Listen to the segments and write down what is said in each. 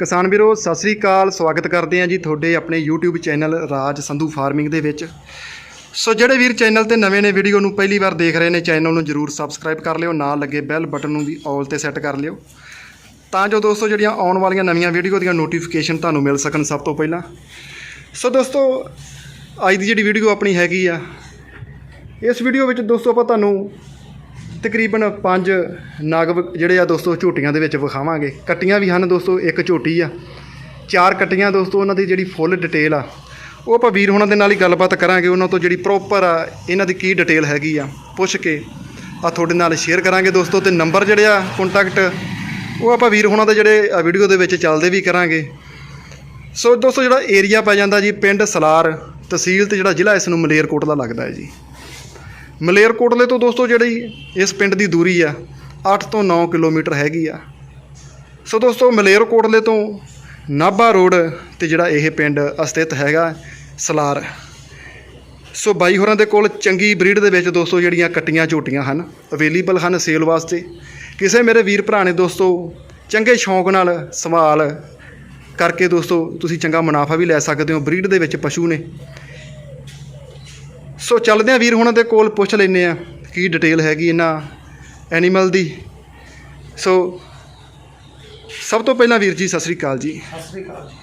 ਕਿਸਾਨ ਵੀਰੋ, ਸਤਿ ਸ੍ਰੀ ਅਕਾਲ। ਸਵਾਗਤ ਕਰਦੇ ਹਾਂ ਜੀ ਤੁਹਾਡੇ ਆਪਣੇ YouTube channel Raj Sandhu farming ਦੇ ਵਿੱਚ। ਸੋ ਜਿਹੜੇ ਵੀਰ ਚੈਨਲ ਤੇ ਨਵੇਂ ਨੇ, ਵੀਡੀਓ ਨੂੰ ਪਹਿਲੀ ਵਾਰ ਦੇਖ ਰਹੇ ਨੇ, ਚੈਨਲ ਨੂੰ ਜਰੂਰ ਸਬਸਕ੍ਰਾਈਬ ਕਰ ਲਿਓ, ਨਾਲ ਲੱਗੇ ਬੈਲ ਬਟਨ ਨੂੰ ਵੀ ਆਲ ਤੇ ਸੈੱਟ ਕਰ ਲਿਓ। ਤਾਂ ਜੋ ਦੋਸਤੋ, ਜਿਹੜੀਆਂ ਆਉਣ ਵਾਲੀਆਂ ਨਵੀਆਂ ਵੀਡੀਓ ਦੀਆਂ ਨੋਟੀਫਿਕੇਸ਼ਨ ਤੁਹਾਨੂੰ ਮਿਲ ਸਕਣ ਸਭ ਤੋਂ ਪਹਿਲਾਂ। ਸੋ ਦੋਸਤੋ, ਅੱਜ ਦੀ ਜਿਹੜੀ ਵੀਡੀਓ ਆਪਣੀ ਹੈਗੀ ਆ, ਇਸ ਵੀਡੀਓ ਵਿੱਚ ਦੋਸਤੋ ਆਪਾਂ ਤੁਹਾਨੂੰ ਤਕਰੀਬਨ ਪੰਜ ਨਾਗ ਜਿਹੜੇ ਆ ਦੋਸਤੋ ਝੋਟੀਆਂ ਦੇ ਵਿੱਚ ਵਿਖਾਵਾਂਗੇ। ਕੱਟੀਆਂ ਵੀ ਹਨ ਦੋਸਤੋ, ਇੱਕ ਝੋਟੀ ਆ। ਚਾਰ ਕੱਟੀਆਂ ਦੋਸਤੋ, ਉਹਨਾਂ ਦੀ ਜਿਹੜੀ ਫੁੱਲ ਡਿਟੇਲ ਆ। ਉਹ ਆਪਾਂ ਵੀਰ ਹੋਣਾ ਦੇ ਨਾਲ ਹੀ ਗੱਲਬਾਤ ਕਰਾਂਗੇ, ਉਹਨਾਂ ਤੋਂ ਜਿਹੜੀ ਪ੍ਰੋਪਰ ਆ, ਇਹਨਾਂ ਦੀ ਕੀ ਡਿਟੇਲ ਹੈਗੀ ਆ, ਪੁੱਛ ਕੇ ਆ ਤੁਹਾਡੇ ਨਾਲ ਸ਼ੇਅਰ ਕਰਾਂਗੇ ਦੋਸਤੋ। ਤੇ ਨੰਬਰ ਜਿਹੜੇ ਆ ਕੰਟੈਕਟ ਉਹ ਆਪਾਂ ਵੀਰ ਹੋਣਾ ਦੇ ਜਿਹੜੇ ਵੀਡੀਓ ਦੇ ਵਿੱਚ ਚੱਲਦੇ ਵੀ ਕਰਾਂਗੇ। ਸੋ ਦੋਸਤੋ, ਜਿਹੜਾ ਏਰੀਆ ਪੈ ਜਾਂਦਾ ਜੀ, ਪਿੰਡ ਸਲਾਰ ਤਹਿਸੀਲ ਤੇ ਜਿਹੜਾ ਜ਼ਿਲ੍ਹਾ ਇਸ ਨੂੰ ਮਲੇਰਕੋਟਲਾ ਲੱਗਦਾ ਹੈ ਜੀ। ਮਲੇਰਕੋਟਲੇ ਤੋਂ ਦੋਸਤੋ ਜਿਹੜੀ ਇਸ ਪਿੰਡ ਦੀ ਦੂਰੀ ਆ 8 ਤੋਂ 9 ਕਿਲੋਮੀਟਰ ਹੈਗੀ ਆ। ਸੋ ਦੋਸਤੋ ਮਲੇਰਕੋਟਲੇ ਤੋਂ ਨਾਭਾ ਰੋਡ ਤੇ ਜਿਹੜਾ ਇਹ ਪਿੰਡ ਅਸਥਿਤ ਹੈਗਾ, ਸਲਾਰ। ਸੋ ਬਾਈ ਹੋਰਾਂ ਦੇ ਕੋਲ ਚੰਗੀ ਬਰੀਡ ਦੇ ਵਿੱਚ ਦੋਸਤੋ ਜਿਹੜੀਆਂ ਕੱਟੀਆਂ ਝੋਟੀਆਂ ਹਨ ਅਵੇਲੇਬਲ ਹਨ ਸੇਲ ਵਾਸਤੇ। ਕਿਸੇ ਮੇਰੇ ਵੀਰ ਭਰਾ ਨੇ ਦੋਸਤੋ ਚੰਗੇ ਸ਼ੌਂਕ ਨਾਲ ਸੰਭਾਲ ਕਰਕੇ ਦੋਸਤੋ ਤੁਸੀਂ ਚੰਗਾ ਮੁਨਾਫਾ ਵੀ ਲੈ ਸਕਦੇ ਹੋ ਬਰੀਡ ਦੇ ਵਿੱਚ ਪਸ਼ੂ ਨੇ। ਸੋ ਚੱਲਦੇ ਆ ਵੀਰ ਹੁਣਾਂ ਦੇ ਕੋਲ ਪੁੱਛ ਲੈਨੇ ਆ ਕੀ ਡਿਟੇਲ ਹੈਗੀ ਇਹਨਾਂ ਐਨੀਮਲ ਦੀ। ਸੋ ਸਭ ਤੋਂ ਪਹਿਲਾਂ ਵੀਰ ਜੀ ਸਤਿ ਸ੍ਰੀ ਅਕਾਲ ਜੀ। ਸਤਿ ਸ੍ਰੀ ਅਕਾਲ ਜੀ।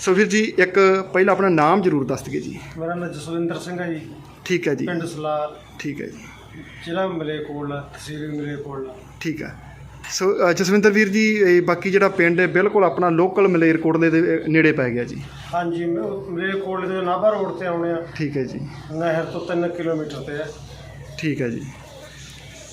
ਸੋ ਵੀਰ ਜੀ ਇੱਕ ਪਹਿਲਾਂ ਆਪਣਾ ਨਾਮ ਜ਼ਰੂਰ ਦੱਸ ਦਿਓ ਜੀ। ਮੇਰਾ ਨਾਮ ਜਸਵਿੰਦਰ ਸਿੰਘ ਹੈ ਜੀ। ਠੀਕ ਹੈ ਜੀ। ਪਿੰਡ ਸਲਾਰ ਠੀਕ ਹੈ ਜੀ। ਜ਼ਿਲ੍ਹਾ ਮਲੇਰਕੋਟਲਾ ਤਹਿਸੀਲ ਮਲੇਰਕੋਟਲਾ। ਠੀਕ ਹੈ। ਸੋ ਅ, ਜਸਵਿੰਦਰ ਵੀਰ ਜੀ ਇਹ ਬਾਕੀ ਜਿਹੜਾ ਪਿੰਡ ਹੈ ਬਿਲਕੁਲ ਆਪਣਾ ਲੋਕਲ ਮਲੇਰਕੋਟਲੇ ਦੇ ਅ, ਨੇੜੇ ਪੈ ਗਿਆ ਜੀ। ਹਾਂਜੀ ਮ- ਮਲੇਰਕੋਟਲੇ ਤੋਂ ਨਾਭਾ ਰੋਡ ਤੇ ਆਉਣੇ ਆ। ਠੀਕ ਹੈ ਜੀ। ਨਹਿਰ ਤੋਂ 3 ਕਿਲੋਮੀਟਰ ਤੇ ਹੈ। ਠੀਕ ਹੈ ਜੀ।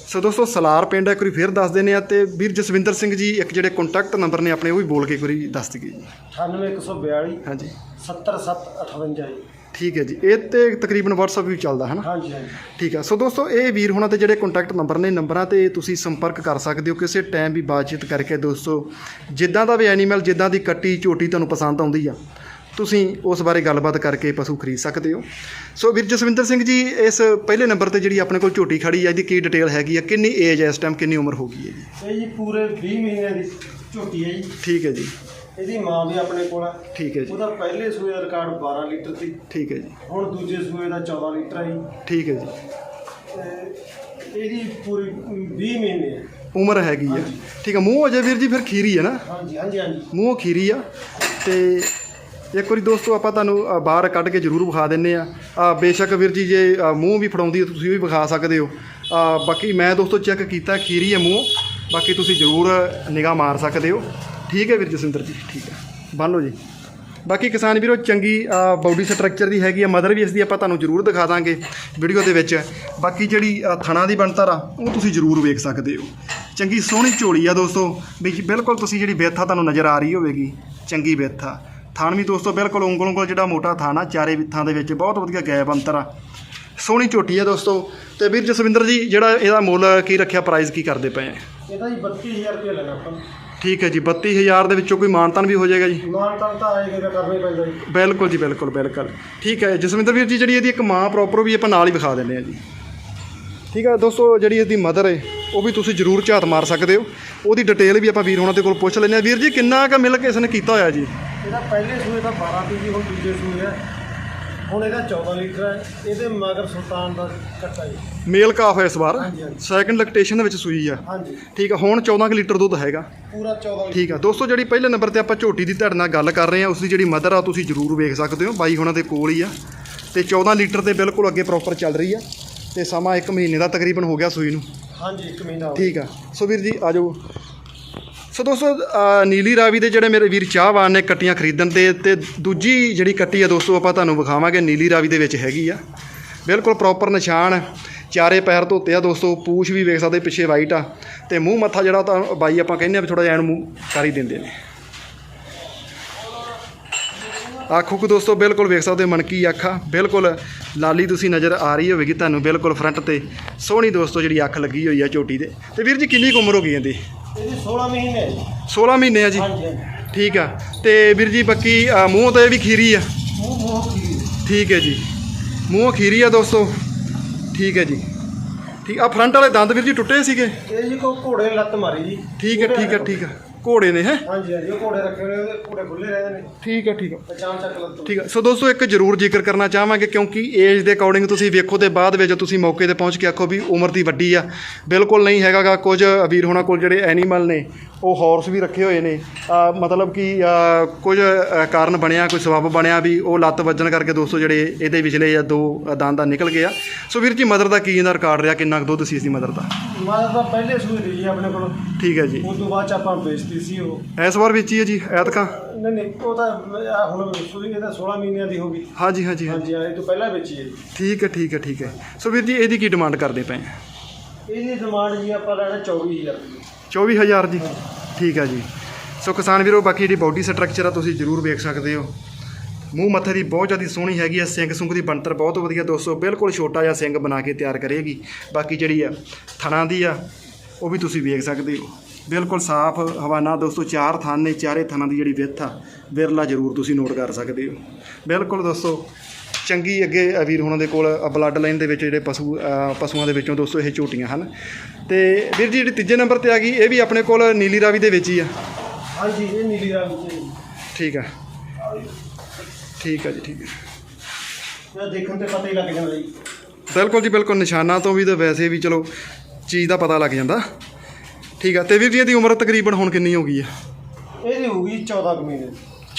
ਸੋ ਦੋਸਤੋ ਸਲਾਰ ਪਿੰਡ ਹੈ ਇੱਕ ਵਾਰੀ ਫੇਰ ਦੱਸ ਦਿੰਦੇ ਆ ਤੇ ਵੀਰ ਜਸਵਿੰਦਰ ਸਿੰਘ ਜੀ ਇੱਕ ਜਿਹੜੇ ਕੰਟੈਕਟ ਨੰਬਰ ਨੇ ਆਪਣੇ ਉਹ ਵੀ ਬੋਲ ਕੇ ਇੱਕ ਵਾਰੀ ਦੱਸ ਦਿਓ ਜੀ। 98142 ਹਾਂਜੀ। 70758 ਜੀ। ਠੀਕ ਹੈ ਜੀ ਇਹ ਤੇ ਤਕਰੀਬਨ WhatsApp ਵੀ ਚੱਲਦਾ ਹੈ ਨਾ? ਹਾਂਜੀ ਹਾਂਜੀ। ਠੀਕ ਹੈ ਸੋ ਦੋਸਤੋ ਇਹ ਵੀਰ ਹੋਣਾ ਤੇ ਜਿਹੜੇ ਕੰਟੈਕਟ ਨੰਬਰ ਨੇ ਨੰਬਰਾਂ ਤੇ ਤੁਸੀਂ ਸੰਪਰਕ ਕਰ ਸਕਦੇ ਹੋ ਕਿਸੇ ਟਾਈਮ ਵੀ ਬਾਤਚੀਤ ਕਰਕੇ ਦੋਸਤੋ। ਜਿੱਦਾਂ ਦਾ ਵੀ ਐਨੀਮਲ ਜਿੱਦਾਂ ਦੀ ਕੱਟੀ ਝੋਟੀ ਤੁਹਾਨੂੰ ਪਸੰਦ ਆਉਂਦੀ ਆ ਤੁਸੀਂ ਉਸ ਬਾਰੇ ਗੱਲਬਾਤ ਕਰਕੇ ਪਸ਼ੂ ਖਰੀਦ ਸਕਦੇ ਹੋ। ਸੋ ਵੀਰ ਜਸਵਿੰਦਰ ਸਿੰਘ ਜੀ ਇਸ ਪਹਿਲੇ ਨੰਬਰ ਤੇ ਜਿਹੜੀ ਆਪਣੇ ਕੋਲ ਝੋਟੀ ਖੜੀ ਆ ਇਹਦੀ ਕੀ ਡਿਟੇਲ ਹੈਗੀ ਆ? ਕਿੰਨੀ ਏਜ ਹੈ ਇਸ ਟਾਈਮ ਕਿੰਨੀ ਉਮਰ ਹੋ ਗਈ ਹੈ ਜੀ? ਇਹ ਜੀ ਪੂਰੇ 20 ਮਹੀਨਿਆਂ ਦੀ ਝੋਟੀ ਹੈ ਜੀ। ਠੀਕ ਹੈ ਜੀ। ਇਹਦੀ ਮਾਂ ਵੀ ਆਪਣੇ ਕੋਲ ਹੈ ਠੀਕ ਹੈ ਜੀ। ਉਹਦਾ ਪਹਿਲੇ ਸੂਏ ਦਾ ਰਿਕਾਰਡ 12 ਲੀਟਰ ਸੀ। ਠੀਕ ਹੈ ਜੀ। ਹੁਣ ਦੂਜੇ ਸੂਏ ਦਾ 14 ਲੀਟਰ ਜੀ। ਠੀਕ ਹੈ ਜੀ। ਤੇ ਇਹਦੀ ਪੂਰੀ 20 ਮਹੀਨੇ ਉਮਰ ਹੈਗੀ ਆ। ਠੀਕ ਹੈ। ਮੂੰਹ ਅਜੇ ਵੀਰ ਜੀ ਫਿਰ ਖੀਰੀ ਹੈ ਨਾ? ਹਾਂਜੀ ਹਾਂਜੀ ਹਾਂਜੀ। ਮੂੰਹੋਂ ਖੀਰੀ ਆ। ਤੇ ਇੱਕ ਵਾਰੀ ਦੋਸਤੋ ਆਪਾਂ ਤੁਹਾਨੂੰ ਬਾਹਰ ਕੱਢ ਕੇ ਜ਼ਰੂਰ ਵਿਖਾ ਦਿੰਨੇ ਆ। ਆ ਬੇਸ਼ੱਕ ਵੀਰ ਜੀ ਜੇ ਮੂੰਹ ਵੀ ਫੜਾਉਂਦੀ ਤੁਸੀਂ ਵੀ ਵਿਖਾ ਸਕਦੇ ਹੋ। ਆ ਬਾਕੀ ਮੈਂ ਦੋਸਤੋ ਚੈੱਕ ਕੀਤਾ ਖੀਰੀ ਹੈ ਮੂੰਹ। ਬਾਕੀ ਤੁਸੀਂ ਜ਼ਰੂਰ ਨਿਗਾਹ ਮਾਰ ਸਕਦੇ ਹੋ। ਠੀਕ ਹੈ ਵੀਰ ਜਸਵਿੰਦਰ ਜੀ ਠੀਕ ਹੈ। ਬੰਨ ਲਓ ਜੀ। ਬਾਕੀ ਕਿਸਾਨ ਵੀਰੋ ਚੰਗੀ ਬਾਡੀ ਸਟਰਕਚਰ ਦੀ ਹੈਗੀ ਆ ਮਦਰ ਵੀ ਇਸ ਦੀ ਆਪਾਂ ਤੁਹਾਨੂੰ ਜ਼ਰੂਰ ਦਿਖਾ ਦਾਂਗੇ ਵੀਡੀਓ ਦੇ ਵਿੱਚ। ਬਾਕੀ ਜਿਹੜੀ ਅ, ਥਣਾ ਦੀ ਬਣਤਰ ਆ ਉਹ ਤੁਸੀਂ ਜ਼ਰੂਰ ਵੇਖ ਸਕਦੇ ਹੋ। ਚੰਗੀ ਸੋਹਣੀ ਝੋਲੀ ਆ ਦੋਸਤੋ। ਵੀ ਬਿਲਕੁਲ ਤੁਸੀਂ ਜਿਹੜੀ ਬੇਥਾ ਤੁਹਾਨੂੰ ਨਜ਼ਰ ਆ ਰਹੀ ਹੋਵੇਗੀ ਚੰਗੀ ਬੇਥਾ ਥਣ ਵੀ ਦੋਸਤੋ ਬਿਲਕੁਲ ਉਂਗਲ ਉਂਗਲ ਜਿਹੜਾ ਮੋਟਾ ਥਣ ਆ ਚਾਰੇ ਵਿੱਥਾਂ ਦੇ ਵਿੱਚ ਬਹੁਤ ਵਧੀਆ ਗੈਪ ਅੰਤਰ ਆ। ਸੋਹਣੀ ਝੋਟੀ ਆ ਦੋਸਤੋ। ਤੇ ਵੀਰ ਜਸਵਿੰਦਰ ਜੀ ਜਿਹੜਾ ਇਹਦਾ ਮੁੱਲ ਕੀ ਰੱਖਿਆ ਪ੍ਰਾਈਸ ਕੀ ਕਰਦੇ ਪਏ? ਆ ਇਹਦਾ ਜੀ 32000 ਰੁਪਏ ਲੈਣਾ ਆਪਾਂ ਠੀਕ ਹੈ ਜੀ 32000 ਦੇ ਵਿੱਚੋਂ ਕੋਈ ਮਾਨਤਾਨ ਵੀ ਹੋ ਜਾਏਗਾ ਜੀ? ਮਾਨ ਤਾਂ ਆਏਗਾ ਕਰਨਾ ਹੀ ਪੈਂਦਾ ਜੀ। ਬਿਲਕੁਲ ਜੀ ਬਿਲਕੁਲ ਬਿਲਕੁਲ। ਠੀਕ ਹੈ ਜਸਵਿੰਦਰ ਵੀਰ ਜੀ ਜਿਹੜੀ ਇਹਦੀ ਇੱਕ ਮਾਂ ਪ੍ਰੋਪਰ ਵੀ ਆਪਾਂ ਨਾਲ ਹੀ ਵਿਖਾ ਦਿੰਦੇ ਆ ਜੀ। ਠੀਕ ਹੈ ਦੋਸਤੋ ਜਿਹੜੀ ਇਹਦੀ ਮਦਰ ਹੈ ਉਹ ਵੀ ਤੁਸੀਂ ਜ਼ਰੂਰ ਝਾਤ ਮਾਰ ਸਕਦੇ ਹੋ। ਉਹਦੀ ਡਿਟੇਲ ਵੀ ਆਪਾਂ ਵੀਰ ਹੋਣਾ ਦੇ ਕੋਲ ਪੁੱਛ ਲੈਂਦੇ ਆ ਵੀਰ ਜੀ ਕਿੰਨਾ ਕੁ ਮਿਲ ਕੇ ਇਸਨੇ ਕੀਤਾ ਹੋਇਆ ਜੀ? ਇਹਦਾ ਪਹਿਲੇ ਸੂਏ ਦਾ 12 ਪੀ ਜੀ ਹੁਣ ਦੂਜੇ ਸੂਏ ਹੈ ਹੁਣ ਇਹਦਾ 14 ਲੀਟਰ ਹੈ ਇਹਦੇ ਮਗਰ ਸੁਲਤਾਨ ਦਾ ਕੱਟਾ ਜੀ। ਮੇਲ ਕਾਫ ਹੈ ਇਸ ਵਾਰ। ਹਾਂਜੀ, ਹਾਂਜੀ। ਸੈਕੰਡ ਲੈਕਟੇਸ਼ਨ ਦੇ ਵਿੱਚ ਸੂਈ ਆ। ਹਾਂਜੀ। ਠੀਕ ਹੈ ਹੁਣ 14 ਕੁ ਲੀਟਰ ਦੁੱਧ ਹੈਗਾ। ਪੂਰਾ 14 ਲੀਟਰ। ਠੀਕ ਆ ਦੋਸਤੋ ਜਿਹੜੀ ਪਹਿਲੇ ਨੰਬਰ ਤੇ ਆਪਾਂ ਝੋਟੀ ਦੀ ਤੁਹਾਡੇ ਨਾਲ ਗੱਲ ਕਰ ਰਹੇ ਆ ਉਸ ਦੀ ਜਿਹੜੀ ਮਦਰ ਆ ਤੁਸੀਂ ਜ਼ਰੂਰ ਵੇਖ ਸਕਦੇ ਹੋ ਬਾਈ ਹੁਣਾਂ ਦੇ ਕੋਲ ਹੀ ਆ। ਤੇ 14 ਲੀਟਰ ਦੇ ਬਿਲਕੁਲ ਅੱਗੇ ਪ੍ਰੋਪਰ ਚੱਲ ਰਹੀ ਆ ਤੇ ਸਮਾਂ 1 ਮਹੀਨੇ ਦਾ ਤਕਰੀਬਨ ਹੋ ਗਿਆ ਸੂਈ ਨੂੰ। ਹਾਂਜੀ ਇੱਕ ਮਹੀਨਾ ਹੋ। ਠੀਕ ਆ। ਸੋ ਵੀਰ ਜੀ ਆ ਜਾਓ। ਸੋ ਦੋਸਤੋ ਨੀਲੀ ਰਾਵੀ ਦੇ ਜਿਹੜੇ ਮੇਰੇ ਵੀਰ ਚਾਹਵਾਨ ਨੇ ਕੱਟੀਆਂ ਖਰੀਦਣ ਤੇ ਤੇ ਦੂਜੀ ਜਿਹੜੀ ਕੱਟੀ ਆ ਦੋਸਤੋ, ਆਪਾਂ ਤੁਹਾਨੂੰ ਵਿਖਾਵਾਂਗੇ, ਨੀਲੀ ਰਾਵੀ ਦੇ ਵਿੱਚ ਹੈਗੀ ਆ। ਬਿਲਕੁਲ ਪ੍ਰੋਪਰ ਨਿਸ਼ਾਨ, ਚਾਰੇ ਪੈਰ ਧੋਤੇ ਆ ਦੋਸਤੋ, ਪੂਛ ਵੀ ਵੇਖ ਸਕਦੇ, ਪਿੱਛੇ ਵਾਈਟ ਆ, ਤੇ ਮੂੰਹ ਮੱਥਾ ਜਿਹੜਾ ਤਾਂ ਬਾਈ ਆਪਾਂ ਕਹਿੰਦੇ ਆ ਵੀ ਥੋੜਾ ਜਿਹਾ ਐਨ ਮੂੰਹ ਕਰ ਹੀ ਦਿੰਦੇ ਨੇ। ਅੱਖ ਉੱਖ ਦੋਸਤੋ, ਬਿਲਕੁਲ ਵੇਖ ਸਕਦੇ ਮਣਕੀ ਅੱਖ ਆ, ਬਿਲਕੁਲ ਲਾਲੀ ਤੁਸੀਂ ਨਜ਼ਰ ਆ ਰਹੀ ਹੋਵੇਗੀ ਤੁਹਾਨੂੰ, ਬਿਲਕੁਲ ਫਰੰਟ ਤੇ ਸੋਹਣੀ ਦੋਸਤੋ ਜਿਹੜੀ ਅੱਖ ਲੱਗੀ ਹੋਈ ਆ ਝੋਟੀ ਦੇ। ਤੇ ਵੀਰ ਜੀ, ਕਿੰਨੀ ਕੁ ਉਮਰ ਹੋ ਗਈ ਇਹਦੀ? ਇਹਦੀ 16 ਮਹੀਨੇ ਹੈ ਜੀ। 16 ਮਹੀਨੇ ਆ ਜੀ? ਹਾਂਜੀ ਹਾਂਜੀ। ਠੀਕ ਆ। ਤੇ ਵੀਰ ਜੀ ਬਾਕੀ ਅ, ਮੂੰਹ ਤੇ ਵੀ ਖੀਰੀ ਆ? ਮੂੰਹ ਮੂੰਹ ਕੀ ਠੀਕ ਹੈ ਜੀ। ਮੂੰਹ ਖੀਰੀ ਆ ਦੋਸਤੋ? ਠੀਕ ਹੈ ਜੀ। ਠੀਕ ਆ ਫਰੰਟ ਵਾਲੇ ਦੰਦ ਵੀਰ ਜੀ ਟੁੱਟੇ ਸੀਗੇ? ਇਹ ਜੀ ਕੋ ਘੋੜੇ ਨੇ ਲੱਤ ਮਾਰੀ ਜੀ। ਠੀਕ ਹੈ ਠੀਕ ਹੈ ਠੀਕ ਹੈ। ਘੋੜੇ ਨੇ ਹੈ? ਹਾਂਜੀ ਹਾਂਜੀ ਉਹ ਘੋੜੇ ਰੱਖੇ ਹੋਏ ਨੇ ਘੋੜੇ ਖੁੱਲੇ ਰਹਿੰਦੇ ਨੇ। ਠੀਕ ਹੈ ਠੀਕ ਹੈ। ਪਛਾਣ ਚੱਕ ਲੱਗ ਠੀਕ ਹੈ। ਸੋ ਦੋਸਤੋ ਇੱਕ ਜ਼ਰੂਰ ਜ਼ਿਕਰ ਕਰਨਾ ਚਾਹਾਂਗੇ ਕਿਉਂਕਿ ਏਜ ਦੇ ਅਕੋਰਡਿੰਗ ਤੁਸੀਂ ਵੇਖੋ ਤੇ ਬਾਅਦ ਵਿੱਚ ਤੁਸੀਂ ਮੌਕੇ ਤੇ ਪਹੁੰਚ ਕੇ ਆਖੋ ਵੀ ਉਮਰ ਦੀ ਵੱਡੀ ਆ। ਬਿਲਕੁਲ ਨਹੀਂ ਹੈਗਾਗਾ ਕੁਝ ਵੀਰ ਹੋਣਾ ਕੋਲ ਜਿਹੜੇ ਐਨੀਮਲ ਨੇ ਉਹ ਹਾਰਸ ਵੀ ਰੱਖੇ ਹੋਏ ਨੇ। ਮਤਲਬ ਕਿ ਕੁਝ ਕਾਰਨ ਬਣਿਆ ਕੋਈ ਸਬਬ ਬਣਿਆ ਵੀ ਉਹ ਲੱਤ ਵੱਜਣ ਕਰਕੇ ਦੋਸਤੋ ਜਿਹੜੇ ਇਹਦੇ ਵਿਚਲੇ ਆ ਦੋ ਦੰਦ ਆ ਨਿਕਲ ਗਏ ਆ। ਸੋ ਵੀਰ ਜੀ ਮਦਰ ਦਾ ਕੀ ਇਹਦਾ ਰਿਕਾਰਡ ਰਿਹਾ ਕਿੰਨਾ ਕੁ ਦੁੱਧ ਸੀ ਇਸ ਦੀ ਮਦਰ ਦਾ? ਮਾਰ ਤਾਂ ਪਹਿਲੇ ਸੂਈ ਦੀ ਜੀ ਆਪਣੇ ਕੋਲ। ਠੀਕ ਹੈ ਜੀ। ਉਸ ਤੋਂ ਬਾਅਦ ਚ ਆਪਾਂ ਵੇਚਤੀ ਸੀ ਉਹ। ਇਸ ਵਾਰ ਵੇਚੀ ਹੈ ਜੀ ਐਤਕਾਂ? ਨਹੀਂ ਨਹੀਂ ਉਹ ਤਾਂ ਆਹ ਹੁਣ ਸੂਈ ਇਹਦਾ 16 ਮਹੀਨਿਆਂ ਦੀ ਹੋ ਗਈ। ਹਾਂਜੀ ਹਾਂਜੀ ਹਾਂਜੀ। ਹਾਂਜੀ ਹਾਂ ਇਹ ਤੋਂ ਪਹਿਲਾਂ ਵੇਚੀ ਹੈ ਜੀ। ਠੀਕ ਹੈ ਠੀਕ ਹੈ ਠੀਕ ਹੈ। ਸੋ ਵੀਰ ਜੀ ਇਹਦੀ ਕੀ ਡਿਮਾਂਡ ਕਰਦੇ ਪਏ ਆ ਇਹਦੀ ਡਿਮਾਂਡ ਜੀ ਆਪਾਂ ਲੈਣਾ 24000 ਰੁਪਏ 24000 ਜੀ? ਠੀਕ ਹੈ ਜੀ। ਸੋ ਕਿਸਾਨ ਵੀਰੋ ਬਾਕੀ ਜਿਹੜੀ ਬਾਡੀ ਸਟਰਕਚਰ ਆ ਤੁਸੀਂ ਜਰੂਰ ਵੇਖ ਸਕਦੇ ਹੋ। ਮੂੰਹ ਮੱਥੇ ਦੀ ਬਹੁਤ ਜ਼ਿਆਦਾ ਸੋਹਣੀ ਹੈਗੀ ਆ ਸਿੰਘ ਸੁੰਗ ਦੀ ਬਣਤਰ ਬਹੁਤ ਵਧੀਆ ਦੋਸਤੋ ਬਿਲਕੁਲ ਛੋਟਾ ਜਿਹਾ ਸਿੰਘ ਬਣਾ ਕੇ ਤਿਆਰ ਕਰੇਗੀ। ਬਾਕੀ ਜਿਹੜੀ ਆ ਥਣਾ ਦੀ ਆ ਉਹ ਵੀ ਤੁਸੀਂ ਵੇਖ ਸਕਦੇ ਹੋ। ਬਿਲਕੁਲ ਸਾਫ਼ ਹਵਾਨਾ ਦੋਸਤੋ ਚਾਰ ਥਣ ਨੇ ਚਾਰੇ ਥਣਾਂ ਦੀ ਜਿਹੜੀ ਵਿੱਥ ਆ ਵਿਰਲਾ ਜਰੂਰ ਤੁਸੀਂ ਨੋਟ ਕਰ ਸਕਦੇ ਹੋ। ਬਿਲਕੁਲ ਦੋਸਤੋ ਚੰਗੀ ਅੱਗੇ ਵੀਰ ਹੁਣਾਂ ਦੇ ਕੋਲ ਬਲੱਡ ਲਾਈਨ ਦੇ ਵਿੱਚ ਜਿਹੜੇ ਪਸ਼ੂ ਪਸ਼ੂਆਂ ਦੇ ਵਿੱਚੋਂ ਦੋਸਤੋ ਇਹ ਝੋਟੀਆਂ ਹਨ। ਤੇ ਵੀਰ ਜੀ ਜਿਹੜੀ ਤੀਜੇ ਨੰਬਰ ਤੇ ਆ ਗਈ ਇਹ ਵੀ ਆਪਣੇ ਕੋਲ ਨੀਲੀ ਰਾਵੀ ਦੇ ਵਿੱਚ ਹੀ ਆ। ਹਾਂਜੀ ਇਹ ਨੀਲੀ ਰੰਗ ਦੀ। ਠੀਕ ਆ। ਠੀਕ ਆ ਜੀ ਠੀਕ ਆ। ਇਹ ਦੇਖਣ ਤੇ ਪਤਾ ਹੀ ਲੱਗ ਜਾਂਦਾ ਜੀ। ਬਿਲਕੁਲ ਜੀ ਬਿਲਕੁਲ। ਨਿਸ਼ਾਨਾਂ ਤੋਂ ਵੀ ਤਾਂ ਵੈਸੇ ਵੀ ਚਲੋ ਚੀਜ਼ ਦਾ ਪਤਾ ਲੱਗ ਜਾਂਦਾ। ਠੀਕ ਆ ਤੇ ਵੀਰ ਜੀ ਇਹਦੀ ਉਮਰ ਤਕਰੀਬਨ ਹੁਣ ਕਿੰਨੀ ਹੋ ਗਈ ਆ? ਇਹਦੀ ਹੋਊਗੀ 14 ਕੁ ਮਹੀਨੇ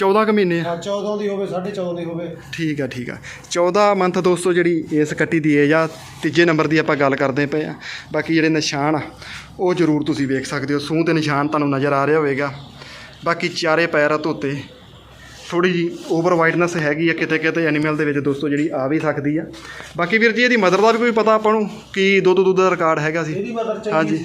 14 ਕੁ ਮਹੀਨੇ ਆ? ਹਾਂ 14 ਦੀ ਹੋਵੇ 14.5 ਦੀ ਹੋਵੇ। ਠੀਕ ਆ ਠੀਕ ਆ। 14 ਮੰਥ ਦੋਸਤੋ ਜਿਹੜੀ ਇਸ ਕੱਟੀ ਦੀ ਏਜ ਆ ਤੀਜੇ ਨੰਬਰ ਦੀ ਆਪਾਂ ਗੱਲ ਕਰਦੇ ਪਏ ਆ। ਬਾਕੀ ਜਿਹੜੇ ਨਿਸ਼ਾਨ ਆ ਉਹ ਜ਼ਰੂਰ ਤੁਸੀਂ ਵੇਖ ਸਕਦੇ ਹੋ। ਸੂਹ ਤੇ ਨਿਸ਼ਾਨ ਤੁਹਾਨੂੰ ਨਜ਼ਰ ਆ ਰਿਹਾ ਹੋਵੇਗਾ। ਬਾਕੀ ਚਾਰੇ ਪੈਰ ਆ ਧੋਤੇ ਥੋੜੀ ਜੀ ਓਵਰ ਵਾਈਟਨੈਸ ਹੈਗੀ ਆ ਕਿਤੇ ਕਿਤੇ ਐਨੀਮਲ ਦੇ ਵਿੱਚ ਦੋਸਤੋ ਜਿਹੜੀ ਆ ਵੀ ਸਕਦੀ ਆ। ਬਾਕੀ ਵੀਰ ਜੀ ਇਹਦੀ ਮਦਰ ਦਾ ਵੀ ਕੋਈ ਪਤਾ ਆਪਾਂ ਨੂੰ ਕੀ ਦੁੱਧ ਦੁੱਧ ਦਾ ਰਿਕਾਰਡ ਹੈਗਾ ਸੀ। ਇਹਦੀ ਮਦਰ ਚੰਗੀ ਹਾਂਜੀ।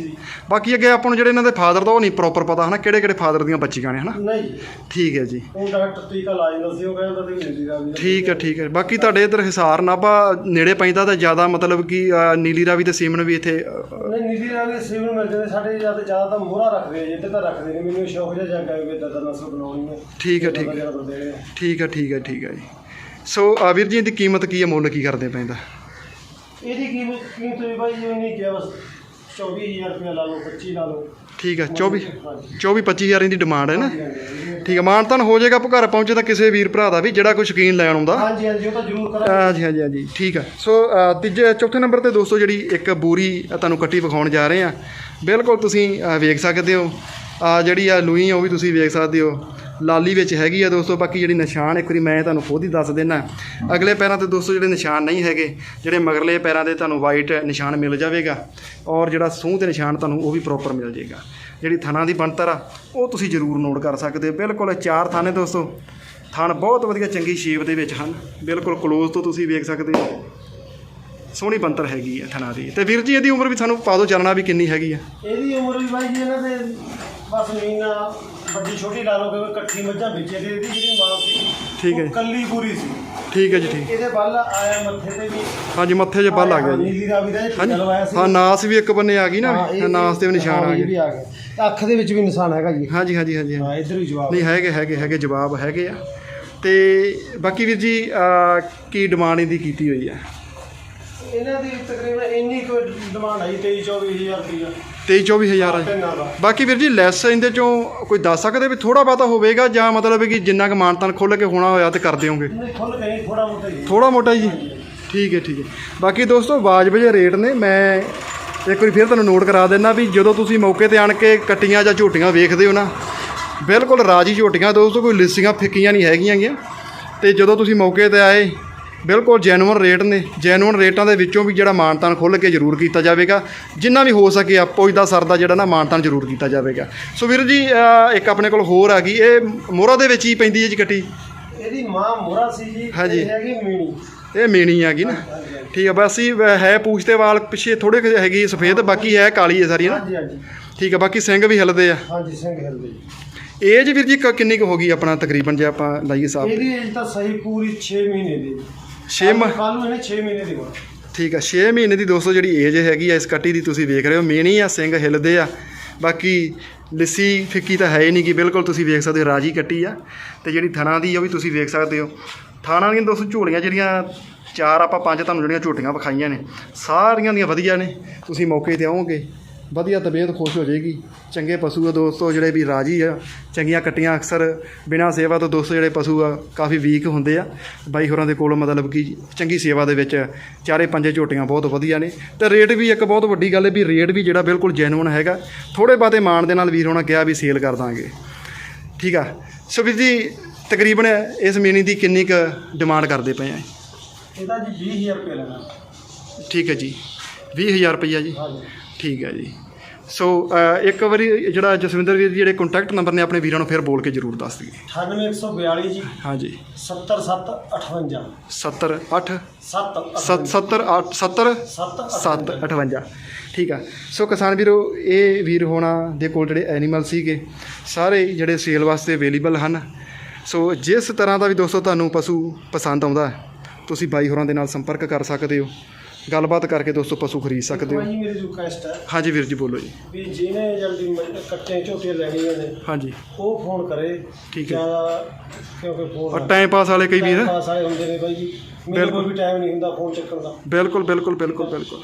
ਬਾਕੀ ਅੱਗੇ ਆਪਾਂ ਨੂੰ ਜਿਹੜੇ ਇਹਨਾਂ ਦੇ ਫਾਦਰ ਦਾ ਉਹ ਨਹੀਂ ਪ੍ਰੋਪਰ ਪਤਾ ਹਨਾ ਕਿਹੜੇ ਕਿਹੜੇ ਫਾਦਰ ਦੀਆਂ ਬੱਚੀਆਂ ਨੇ ਹਨਾ। ਨਹੀਂ। ਠੀਕ ਹੈ ਜੀ। ਉਹ ਡਾਕਟਰ ਟੀਕਾ ਲਾ ਜਾਂਦਾ ਸੀ ਉਹ ਕਹਿੰਦਾ ਤੇ ਨੀਲੀ ਦੀ ਠੀਕ ਹੈ ਠੀਕ ਹੈ। ਬਾਕੀ ਤੁਹਾਡੇ ਇਧਰ ਹਿਸਾਰ ਨਾਭਾ ਨੇੜੇ ਪੈਂਦਾ ਤਾਂ ਜ਼ਿਆਦਾ ਮਤਲਬ ਕਿ ਨੀਲੀ ਰਾਵੀ ਤੇ ਸੀਮਨ ਵੀ ਇੱਥੇ ਨਹੀਂ ਨੀਲੀ ਰੰਗ ਦੇ ਸੇਵਨ ਮਿਲ ਜਾਂਦੇ। ਸਾਡੇ ਜ਼ਿਆਦਾ ਜ਼ਿਆਦਾ ਤਾਂ ਮੋਹਰਾ ਰੱਖਦੇ ਆ ਜਿੱਤੇ ਤਾਂ ਰੱਖਦੇ ਨੇ ਮੈਨੂੰ ਸ਼ੌਕ ਜਿਹਾ ਜਾਗਾ ਵੀ ਦਾਦਾ ਨਸਲ ਬਣਾਉਣੀ ਹੈ ਠੀਕ ਹੈ ਠੀਕ ਹੈ। ਆ। ਠੀਕ ਹੈ ਠੀਕ ਹੈ ਠੀਕ ਹੈ ਜੀ। ਸੋ ਆ ਵੀਰ ਜੀ ਇਹਦੀ ਕੀਮਤ ਕੀ ਹੈ ਮੁੱਲ ਕੀ ਕਰਦੇ ਪੈਂਦਾ ਇਹਦੀ? ਕੀਮਤ ਕੀਮਤ ਵੀ ਬਾਈ ਜੀ ਨਹੀਂ ਕਿਹਾ ਬਸ 24000 ਰੁਪਏ ਲਾ ਲਓ 25 ਲਾ ਲਓ। ਠੀਕ ਹੈ 24 ਹਾਂਜੀ। 24 25000 ਦੀ ਡਿਮਾਂਡ ਹੈ ਨਾ? ਠੀਕ ਹੈ ਮਾਨਤਨ ਹੋ ਜਾਏਗਾ ਆਪਾਂ ਘਰ ਪਹੁੰਚੇ ਤਾਂ ਕਿਸੇ ਵੀਰ ਭਰਾ ਦਾ ਵੀ ਜਿਹੜਾ ਕੋਈ ਸ਼ੌਕੀਨ ਲੈਣ ਆਉਂਦਾ। ਹਾਂਜੀ ਹਾਂਜੀ ਉਹ ਤਾਂ ਜ਼ਰੂਰ ਕਰਾਂਗੇ। ਹਾਂਜੀ ਹਾਂਜੀ ਹਾਂਜੀ ਠੀਕ ਹੈ ਸੋ ਤੀਜੇ ਚੌਥੇ ਨੰਬਰ ਤੇ ਦੋਸਤੋ ਜਿਹੜੀ ਇੱਕ ਬੂਰੀ ਤੁਹਾਨੂੰ ਕੱਟੀ ਵਿਖਾਉਣ ਜਾ ਰਹੇ ਆ। ਬਿਲਕੁਲ ਤੁਸੀਂ ਵੇਖ ਸਕਦੇ ਹੋ। ਆ ਜਿਹੜੀ ਆ ਲੂਈ ਆ ਉਹ ਵੀ ਤੁਸੀਂ ਵੇਖ ਸਕਦੇ ਹੋ। ਲਾਲੀ ਵਿੱਚ ਹੈਗੀ ਆ ਦੋਸਤੋ, ਬਾਕੀ ਜਿਹੜੀ ਨਿਸ਼ਾਨ ਇੱਕ ਵਾਰੀ ਮੈਂ ਤੁਹਾਨੂੰ ਖੁਦ ਹੀ ਦੱਸ ਦੇਣਾ ਅਗਲੇ ਪੈਰਾਂ ਤੇ ਦੋਸਤੋ, ਜਿਹੜੇ ਨਿਸ਼ਾਨ ਨਹੀਂ ਹੈਗੇ, ਜਿਹੜੇ ਮਗਰਲੇ ਪੈਰਾਂ ਦੇ ਤੁਹਾਨੂੰ ਵਾਈਟ ਨਿਸ਼ਾਨ ਮਿਲ ਜਾਵੇਗਾ ਔਰ ਜਿਹੜਾ ਸੂਹ ਤੇ ਨਿਸ਼ਾਨ ਤੁਹਾਨੂੰ ਉਹ ਵੀ ਪ੍ਰੋਪਰ ਮਿਲ ਜਾਏਗਾ। ਜਿਹੜੀ ਥਣਾ ਦੀ ਬਣਤਰ ਆ, ਉਹ ਤੁਸੀਂ ਜ਼ਰੂਰ ਨੋਟ ਕਰ ਸਕਦੇ ਹੋ। ਬਿਲਕੁਲ ਚਾਰ ਥਾਣੇ ਦੋਸਤੋ। ਥਣ ਬਹੁਤ ਵਧੀਆ ਚੰਗੀ ਸ਼ੇਪ ਦੇ ਵਿੱਚ ਹਨ। ਬਿਲਕੁਲ ਕਲੋਜ਼ ਤੋਂ ਤੁਸੀਂ ਵੇਖ ਸਕਦੇ ਹੋ। ਸੋਹਣੀ ਬੰਤਰ ਹੈਗੀ ਹੈ ਥਣਾ ਦੀ। ਤੇ ਵੀਰ ਜੀ, ਇਹਦੀ ਉਮਰ ਵੀ ਸਾਨੂੰ ਪਾ ਦਿਓ, ਚਾਨਣਾ ਵੀ ਕਿੰਨੀ ਹੈਗੀ ਆ। ਇਹਦੀ ਉਮਰ ਵੀ ਬਾਈ ਜੀ ਇਹਨਾਂ ਦੇ ਬਸ ਮਹੀਨਾ ਵੱਡੀ ਛੋਟੀ ਲਾ ਲਓ ਕਿ ਇਕੱਠੀ ਮੱਝਾਂ ਵੇਚੇ ਤੇ ਇਹਦੀ ਜਿਹੜੀ ਮਾਂ ਸੀ ਠੀਕ ਹੈ ਉਹ। ਕੱਲੀ ਪੂਰੀ ਸੀ। ਠੀਕ ਹੈ ਜੀ ਠੀਕ। ਇਹਦੇ ਬੱਲ ਆਇਆ ਮੱਥੇ ਤੇ ਵੀ। ਹਾਂਜੀ ਮੱਥੇ 'ਚ ਬੱਲ ਆ ਗਿਆ ਜੀ। ਨੀਲੀ ਰਾਵੀ ਦਾ ਇਹ ਹਾਂਜੀ। ਟੀਕਾ ਲਵਾਇਆ ਸੀ। ਹਾਂ ਨਾਸ ਵੀ ਇੱਕ ਬੰਨੇ ਆ ਗਈ ਨਾ ਹਾਂ, ਇਹ- ਨਾਸ ਤੇ ਵੀ ਨਿਸ਼ਾਨ ਹਾਂ, ਆ ਇਹ ਵੀ ਗਏ ਆ ਗਿਆ। ਅੱਖ ਦੇ ਵਿੱਚ ਵੀ ਨਿਸ਼ਾਨ ਹੈਗਾ ਜੀ। ਹਾਂਜੀ ਹਾਂਜੀ ਹਾਂਜੀ। ਹਾਂ ਇੱਧਰ ਵੀ ਜਵਾਬ ਨਹੀਂ ਹੈਗੇ ਹੈਗੇ ਹੈਗੇ ਜਵਾਬ ਹੈਗੇ ਆ। ਤੇ ਬਾਕੀ ਵੀਰ ਜੀ ਅਹ, ਕੀ ਡਿਮਾਂਡ ਇਹਦੀ ਕੀਤੀ ਹੋਈ ਹੈ? ਇਹਨਾਂ ਦੀ ਤਕਰੀਬਨ ਇੰਨੀ ਕੋਈ ਡਿਮਾਂਡ ਆਈ 23 24000 ਰੁਪਇਆ 23 24000 ਆ ਜੀ। ਬਾਕੀ ਵੀਰ ਜੀ ਲੈਸ ਇਹਦੇ ਚੋਂ ਕੋਈ ਦੱਸ ਸਕਦੇ ਵੀ ਥੋੜਾ ਬਹੁਤਾ ਹੋਵੇਗਾ ਜਾਂ ਮਤਲਬ ਕਿ ਜਿੰਨਾ ਕੁ ਮਾਨਤਾਨ ਖੁੱਲ ਕੇ ਹੋਣਾ ਹੋਇਆ ਤੇ ਕਰ ਦਿਓਗੇ? ਥੋੜਾ ਮੋਟਾ ਜੀ। ਠੀਕ ਹੈ ਠੀਕ ਹੈ। ਬਾਕੀ ਦੋਸਤੋ ਵਾਜਬ ਜਿਹੇ ਰੇਟ ਨੇ। ਮੈਂ ਇੱਕ ਵਾਰੀ ਫਿਰ ਤੁਹਾਨੂੰ ਨੋਟ ਕਰਾ ਦਿੰਦਾ ਵੀ ਜਦੋਂ ਤੁਸੀਂ ਮੌਕੇ ਤੇ ਆਣ ਕੇ ਕੱਟੀਆਂ ਜਾਂ ਝੋਟੀਆਂ ਵੇਖਦੇ ਹੋ ਨਾ ਬਿਲਕੁਲ ਰਾਜੀ ਝੋਟੀਆਂ ਦੋਸਤੋ ਕੋਈ ਲਿਸੀਆਂ ਫਿੱਕੀਆਂ ਨਹੀਂ ਹੈਗੀਆਂ ਗੀਆਂ। ਤੇ ਜਦੋਂ ਤੁਸੀਂ ਮੌਕੇ ਤੇ ਆਏ ਬਿਲਕੁਲ ਜੈਨੂਅਨ ਰੇਟ ਨੇ। ਜੈਨੂਅਨ ਰੇਟਾਂ ਦੇ ਵਿੱਚੋਂ ਵੀ ਜਿਹੜਾ ਮਾਨਤਾਨ ਖੁੱਲ੍ਹ ਕੇ ਜ਼ਰੂਰ ਕੀਤਾ ਜਾਵੇਗਾ। ਜਿੰਨਾ ਵੀ ਹੋ ਸਕੇ ਆਪੋ ਦਾ ਸਰ ਦਾ ਜਿਹੜਾ ਨਾ ਮਾਨਤਾਨ ਜ਼ਰੂਰ ਕੀਤਾ ਜਾਵੇਗਾ। ਸੋ ਵੀਰ ਜੀ ਇੱਕ ਆਪਣੇ ਕੋਲ ਹੋਰ ਆ ਗਈ। ਇਹ ਮੋਹਰਾ ਦੇ ਵਿੱਚ ਹੀ ਪੈਂਦੀ ਹੈ ਜੀ ਕੱਟੀ? ਇਹਦੀ ਮਾਂ ਮੋਹਰਾ ਸੀ ਜੀ। ਇਹ ਹੈਗੀ ਮੀਣੀ। ਇਹ ਮੇਣੀ ਆ ਗਈ ਨਾ। ਠੀਕ ਆ ਬਸ ਹੀ ਹੈ ਪੂਛ ਤੇ ਵਾਲ ਪਿੱਛੇ ਥੋੜੇ ਕੁ ਹੈਗੀ ਸਫੇਦ ਬਾਕੀ ਹੈ ਕਾਲੀ ਹੈ ਸਾਰੀ ਨਾ? ਹਾਂਜੀ ਹਾਂਜੀ। ਠੀਕ ਆ ਬਾਕੀ ਸਿੰਘ ਵੀ ਹਿਲਦੇ ਆ। ਹਾਂਜੀ ਸਿੰਘ ਹਿਲਦੇ ਜੀ। ਏਜ ਵੀਰ ਜੀ ਕਿੰਨੀ ਕੁ ਹੋ ਗਈ ਆਪਣਾ ਤਕਰੀਬਨ ਜੇ ਆਪਾਂ ਲਾਈਏ ਹਿਸਾਬ? ਇਹਦੀ ਏਜ ਤਾਂ ਸਹੀ ਪੂਰੀ 6 ਮਹੀਨੇ ਦੀ 6 ਕੱਲ ਨੂੰ ਇਹਨੇ 6 ਮਹੀਨੇ ਦੀ ਹੋਣਾ। ਠੀਕ ਆ 6 ਮਹੀਨੇ ਦੀ ਦੋਸਤੋ ਜਿਹੜੀ ਏਜ ਹੈਗੀ ਆ ਇਸ ਕੱਟੀ ਦੀ ਤੁਸੀਂ ਵੇਖ ਰਹੇ ਹੋ ਮੇਣੀ ਆ ਸਿੰਘ ਹਿਲਦੇ ਆ। ਬਾਕੀ ਲਿੱਸੀ ਫਿੱਕੀ ਤਾਂ ਹੈ ਹੀ ਨਹੀਂ ਕਿ ਬਿਲਕੁਲ ਤੁਸੀਂ ਵੇਖ ਸਕਦੇ ਹੋ ਰਾਜੀ ਕੱਟੀ ਆ। ਤੇ ਜਿਹੜੀ ਥਣਾ ਦੀ ਆ ਉਹ ਵੀ ਤੁਸੀਂ ਵੇਖ ਸਕਦੇ ਹੋ। ਥਾਣਾ ਦੀਆਂ ਦੋਸਤੋ ਝੋਲੀਆਂ ਜਿਹੜੀਆਂ ਚਾਰ ਆਪਾਂ ਪੰਜ ਤੁਹਾਨੂੰ ਜਿਹੜੀਆਂ ਝੋਟੀਆਂ ਵਿਖਾਈਆਂ ਨੇ ਸਾਰੀਆਂ ਦੀਆਂ ਵਧੀਆ ਨੇ। ਤੁਸੀਂ ਮੌਕੇ ਤੇ ਆਓਗੇ। ਵਧੀਆ ਤਬੀਅਤ ਖੁਸ਼ ਹੋ ਜਾਏਗੀ। ਚੰਗੇ ਪਸ਼ੂ ਆ ਦੋਸਤੋ ਜਿਹੜੇ ਵੀ ਰਾਜੀ ਆ। ਚੰਗੀਆਂ ਕੱਟੀਆਂ ਅਕਸਰ ਬਿਨਾਂ ਸੇਵਾ ਤੋਂ ਦੋਸਤੋ ਜਿਹੜੇ ਪਸ਼ੂ ਆ ਕਾਫੀ ਵੀਕ ਹੁੰਦੇ ਆ। ਬਾਈ ਹੋਰਾਂ ਦੇ ਕੋਲ ਮਤਲਬ ਕਿ ਚੰਗੀ ਸੇਵਾ ਦੇ ਵਿੱਚ ਚਾਰੇ ਪੰਜੇ ਝੋਟੀਆਂ ਬਹੁਤ ਵਧੀਆ ਨੇ। ਤੇ ਰੇਟ ਵੀ ਇੱਕ ਬਹੁਤ ਵੱਡੀ ਗੱਲ ਹੈ ਵੀ ਰੇਟ ਵੀ ਜਿਹੜਾ ਬਿਲਕੁਲ ਜੈਨੂਇਨ ਹੈਗਾ। ਥੋੜੇ ਬਾਤੇ ਮਾਣ ਦੇ ਨਾਲ ਵੀਰ ਹੋਣਾ ਕਿਹਾ ਵੀ ਸੇਲ ਕਰ ਦਾਂਗੇ। ਠੀਕ ਆ? ਸੋ ਵੀਰ ਜੀ ਤਕਰੀਬਨ ਇਸ ਮੀਨੀ ਦੀ ਕਿੰਨੀ ਕੁ ਡਿਮਾਂਡ ਕਰਦੇ ਪਏ ਆ? ਇਹਦਾ ਜੀ 20000 ਰੁਪਏ ਲੈਣਾ। ਠੀਕ ਹੈ ਜੀ। 20000 ਰੁਪਈਆ ਜੀ। ਠੀਕ ਹੈ ਜੀ। ਸੋ ਇੱਕ ਵਾਰੀ ਜਿਹੜਾ ਜਸਵਿੰਦਰ ਵੀਰ ਜੀ ਜਿਹੜੇ ਕੰਟੈਕਟ ਨੰਬਰ ਨੇ ਆਪਣੇ ਵੀਰਾਂ ਨੂੰ ਫਿਰ ਬੋਲ ਕੇ ਜ਼ਰੂਰ ਦੱਸ ਦਈਏ। 98142 ਜੀ। ਹਾਂਜੀ। 70758 70 8 7 70 8 70 7 7 58 ਠੀਕ ਆ। ਸੋ ਕਿਸਾਨ ਵੀਰੋ ਇਹ ਵੀਰ ਹੋਣਾ ਦੇ ਕੋਲ ਜਿਹੜੇ ਐਨੀਮਲ ਸੀਗੇ ਸਾਰੇ ਜਿਹੜੇ ਸੇਲ ਵਾਸਤੇ ਅਵੇਲੇਬਲ ਹਨ। ਸੋ ਜਿਸ ਤਰ੍ਹਾਂ ਦਾ ਵੀ ਦੋਸਤੋ ਤੁਹਾਨੂੰ ਪਸ਼ੂ ਪਸੰਦ ਆਉਂਦਾ ਤੁਸੀਂ ਬਾਈ ਹੋਰਾਂ ਦੇ ਨਾਲ ਸੰਪਰਕ ਕਰ ਸਕਦੇ ਹੋ। ਗੱਲਬਾਤ ਕਰਕੇ ਦੋਸਤੋ ਪਸ਼ੂ ਖਰੀਦ ਸਕਦੇ ਹੋ। ਜੀ ਮੇਰੀ ਰਿਕੁਐਸਟ ਹੈ। ਹਾਂਜੀ ਵੀਰ ਜੀ ਬੋਲੋ ਜੀ। ਵੀ ਜਿਹਨੇ ਜਲਦੀ ਕੱਟੇ ਝੋਟੇ ਲੈਣੀਆਂ ਨੇ ਹਾਂਜੀ। ਉਹ ਫੋਨ ਕਰੇ। ਠੀਕ ਹੈ। ਕਿਉਂਕਿ ਫੋਨ ਟਾਈਮ ਪਾਸ ਵਾਲੇ ਕਈ ਵੀਰ। ਪਾਸ ਆਏ ਹੁੰਦੇ ਨੇ ਬਾਈ ਜੀ। ਮੇਰੇ। ਕੋਲ ਵੀ ਟਾਈਮ ਨਹੀਂ ਹੁੰਦਾ ਫੋਨ ਚੱਕਣ ਦਾ। ਬਿਲਕੁਲ ਬਿਲਕੁਲ ਬਿਲਕੁਲ ਬਿਲਕੁਲ।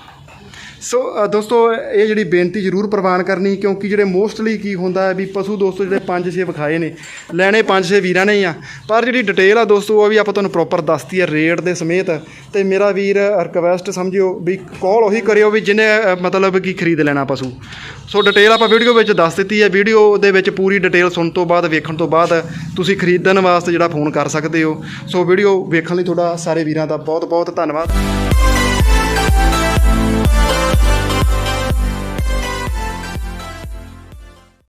ਸੋ ਦੋਸਤੋ, ਇਹ ਜਿਹੜੀ ਬੇਨਤੀ ਜ਼ਰੂਰ ਪ੍ਰਵਾਨ ਕਰਨੀ, ਕਿਉਂਕਿ ਜਿਹੜੇ ਮੋਸਟਲੀ ਕੀ ਹੁੰਦਾ ਹੈ ਵੀ ਪਸ਼ੂ ਦੋਸਤੋ ਜਿਹੜੇ ਪੰਜ ਛੇ ਵਿਖਾਏ ਨੇ, ਲੈਣੇ ਪੰਜ ਛੇ ਵੀਰਾਂ ਨੇ ਆ। ਪਰ ਜਿਹੜੀ ਡਿਟੇਲ ਆ ਦੋਸਤੋ, ਉਹ ਵੀ ਆਪਾਂ ਤੁਹਾਨੂੰ ਪ੍ਰੋਪਰ ਦੱਸਤੀ ਹੈ ਰੇਟ ਦੇ ਸਮੇਤ। ਤੇ ਮੇਰਾ ਵੀਰ ਰਿਕਵੈਸਟ ਸਮਝਿਓ ਵੀ ਕਾਲ ਉਹੀ ਕਰਿਓ ਵੀ ਜਿਹਨੇ ਮਤਲਬ ਕੀ ਖਰੀਦ ਲੈਣਾ ਪਸ਼ੂ। ਸੋ ਡਿਟੇਲ ਆਪਾਂ ਵੀਡੀਓ ਵਿੱਚ ਦੱਸ ਦਿੱਤੀ ਹੈ ਵੀਡੀਓ ਦੇ ਵਿੱਚ ਪੂਰੀ ਡਿਟੇਲ ਸੁਣਨ ਤੋਂ ਬਾਅਦ, ਵੇਖਣ ਤੋਂ ਬਾਅਦ ਤੁਸੀਂ ਖਰੀਦਣ ਵਾਸਤੇ ਜਿਹੜਾ ਫੋਨ ਕਰ ਸਕਦੇ ਹੋ। ਸੋ ਵੀਡੀਓ ਵੇਖਣ ਲਈ ਤੁਹਾਡਾ ਸਾਰੇ ਵੀਰਾਂ ਦਾ ਬਹੁਤ ਬਹੁਤ ਧੰਨਵਾਦ।